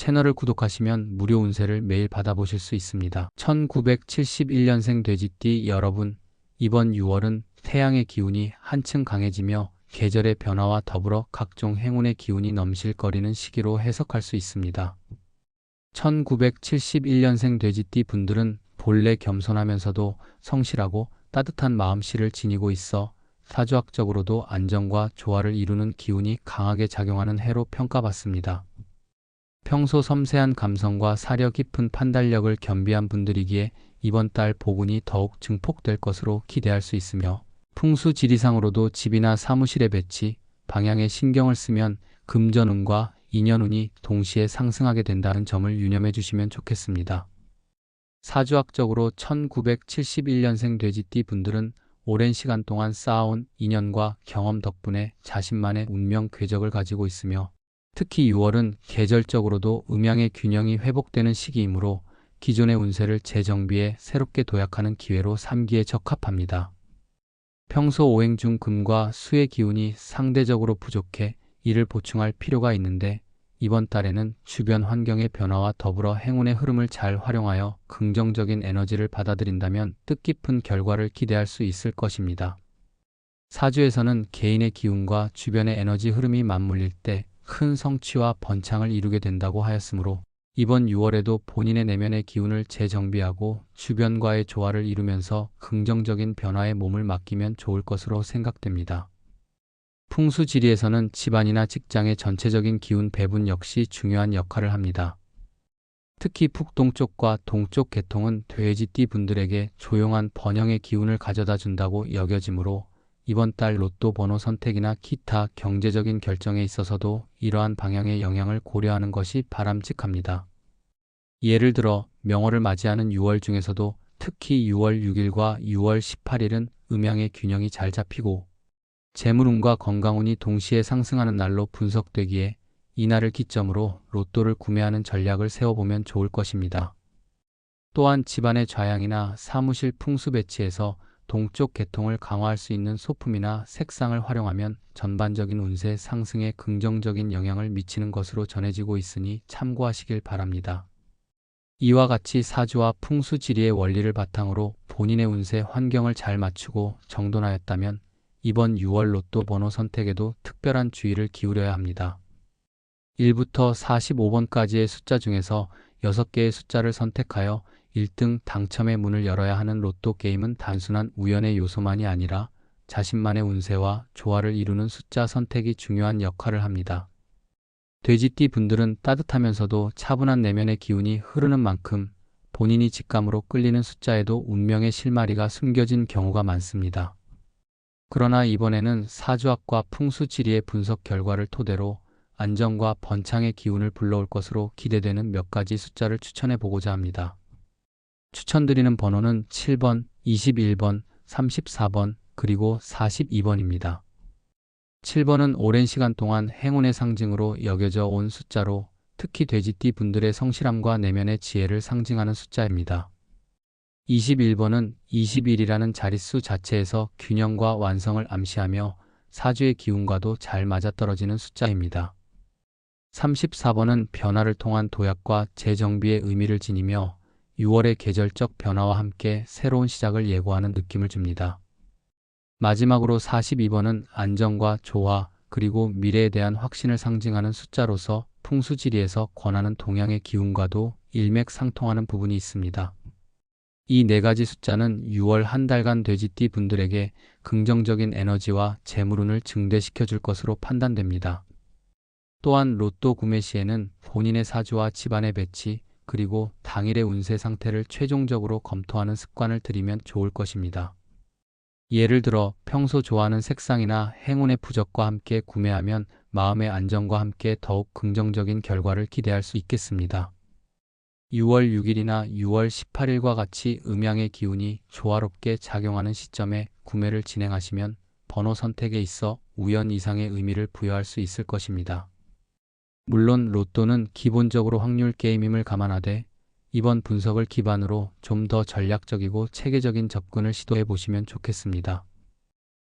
채널을 구독하시면 무료 운세를 매일 받아보실 수 있습니다. 1971년생 돼지띠 여러분, 이번 6월은 태양의 기운이 한층 강해지며 계절의 변화와 더불어 각종 행운의 기운이 넘실거리는 시기로 해석할 수 있습니다. 1971년생 돼지띠 분들은 본래 겸손하면서도 성실하고 따뜻한 마음씨를 지니고 있어 사주학적으로도 안정과 조화를 이루는 기운이 강하게 작용하는 해로 평가받습니다. 평소 섬세한 감성과 사려 깊은 판단력을 겸비한 분들이기에 이번 달 복운이 더욱 증폭될 것으로 기대할 수 있으며 풍수 지리상으로도 집이나 사무실의 배치, 방향에 신경을 쓰면 금전운과 인연운이 동시에 상승하게 된다는 점을 유념해 주시면 좋겠습니다. 사주학적으로 1971년생 돼지띠 분들은 오랜 시간 동안 쌓아온 인연과 경험 덕분에 자신만의 운명 궤적을 가지고 있으며 특히 6월은 계절적으로도 음양의 균형이 회복되는 시기이므로 기존의 운세를 재정비해 새롭게 도약하는 기회로 삼기에 적합합니다. 평소 오행 중 금과 수의 기운이 상대적으로 부족해 이를 보충할 필요가 있는데 이번 달에는 주변 환경의 변화와 더불어 행운의 흐름을 잘 활용하여 긍정적인 에너지를 받아들인다면 뜻깊은 결과를 기대할 수 있을 것입니다. 사주에서는 개인의 기운과 주변의 에너지 흐름이 맞물릴 때 큰 성취와 번창을 이루게 된다고 하였으므로 이번 6월에도 본인의 내면의 기운을 재정비하고 주변과의 조화를 이루면서 긍정적인 변화에 몸을 맡기면 좋을 것으로 생각됩니다. 풍수지리에서는 집안이나 직장의 전체적인 기운 배분 역시 중요한 역할을 합니다. 특히 북동쪽과 동쪽 계통은 돼지띠 분들에게 조용한 번영의 기운을 가져다 준다고 여겨지므로 이번 달 로또 번호 선택이나 기타 경제적인 결정에 있어서도 이러한 방향의 영향을 고려하는 것이 바람직합니다. 예를 들어 명월을 맞이하는 6월 중에서도 특히 6월 6일과 6월 18일은 음양의 균형이 잘 잡히고 재물운과 건강운이 동시에 상승하는 날로 분석되기에 이날을 기점으로 로또를 구매하는 전략을 세워보면 좋을 것입니다. 또한 집안의 좌양이나 사무실 풍수 배치에서 동쪽 계통을 강화할 수 있는 소품이나 색상을 활용하면 전반적인 운세 상승에 긍정적인 영향을 미치는 것으로 전해지고 있으니 참고하시길 바랍니다. 이와 같이 사주와 풍수 지리의 원리를 바탕으로 본인의 운세 환경을 잘 맞추고 정돈하였다면 이번 6월 로또 번호 선택에도 특별한 주의를 기울여야 합니다. 1부터 45번까지의 숫자 중에서 6개의 숫자를 선택하여 1등 당첨의 문을 열어야 하는 로또 게임은 단순한 우연의 요소만이 아니라 자신만의 운세와 조화를 이루는 숫자 선택이 중요한 역할을 합니다. 돼지띠 분들은 따뜻하면서도 차분한 내면의 기운이 흐르는 만큼 본인이 직감으로 끌리는 숫자에도 운명의 실마리가 숨겨진 경우가 많습니다. 그러나 이번에는 사주학과 풍수지리의 분석 결과를 토대로 안정과 번창의 기운을 불러올 것으로 기대되는 몇 가지 숫자를 추천해 보고자 합니다. 추천드리는 번호는 7번, 21번, 34번, 그리고 42번입니다. 7번은 오랜 시간 동안 행운의 상징으로 여겨져 온 숫자로 특히 돼지띠 분들의 성실함과 내면의 지혜를 상징하는 숫자입니다. 21번은 21이라는 자릿수 자체에서 균형과 완성을 암시하며 사주의 기운과도 잘 맞아떨어지는 숫자입니다. 34번은 변화를 통한 도약과 재정비의 의미를 지니며 6월의 계절적 변화와 함께 새로운 시작을 예고하는 느낌을 줍니다. 마지막으로 42번은 안정과 조화 그리고 미래에 대한 확신을 상징하는 숫자로서 풍수지리에서 권하는 동양의 기운과도 일맥상통하는 부분이 있습니다. 이 네 가지 숫자는 6월 한 달간 돼지띠 분들에게 긍정적인 에너지와 재물운을 증대시켜 줄 것으로 판단됩니다. 또한 로또 구매 시에는 본인의 사주와 집안의 배치, 그리고 당일의 운세 상태를 최종적으로 검토하는 습관을 들이면 좋을 것입니다. 예를 들어 평소 좋아하는 색상이나 행운의 부적과 함께 구매하면 마음의 안정과 함께 더욱 긍정적인 결과를 기대할 수 있겠습니다. 6월 6일이나 6월 18일과 같이 음양의 기운이 조화롭게 작용하는 시점에 구매를 진행하시면 번호 선택에 있어 우연 이상의 의미를 부여할 수 있을 것입니다. 물론 로또는 기본적으로 확률 게임임을 감안하되 이번 분석을 기반으로 좀 더 전략적이고 체계적인 접근을 시도해 보시면 좋겠습니다.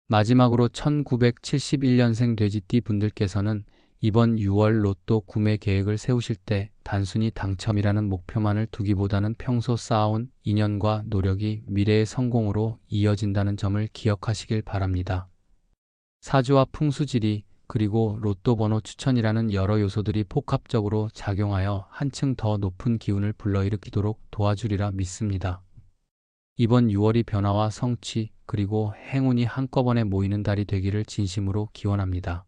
마지막으로 1971년생 돼지띠 분들께서는 이번 6월 로또 구매 계획을 세우실 때 단순히 당첨이라는 목표만을 두기보다는 평소 쌓아온 인연과 노력이 미래의 성공으로 이어진다는 점을 기억하시길 바랍니다. 사주와 풍수지리 그리고 로또 번호 추천이라는 여러 요소들이 복합적으로 작용하여 한층 더 높은 기운을 불러일으키도록 도와주리라 믿습니다. 이번 6월이 변화와 성취 그리고 행운이 한꺼번에 모이는 달이 되기를 진심으로 기원합니다.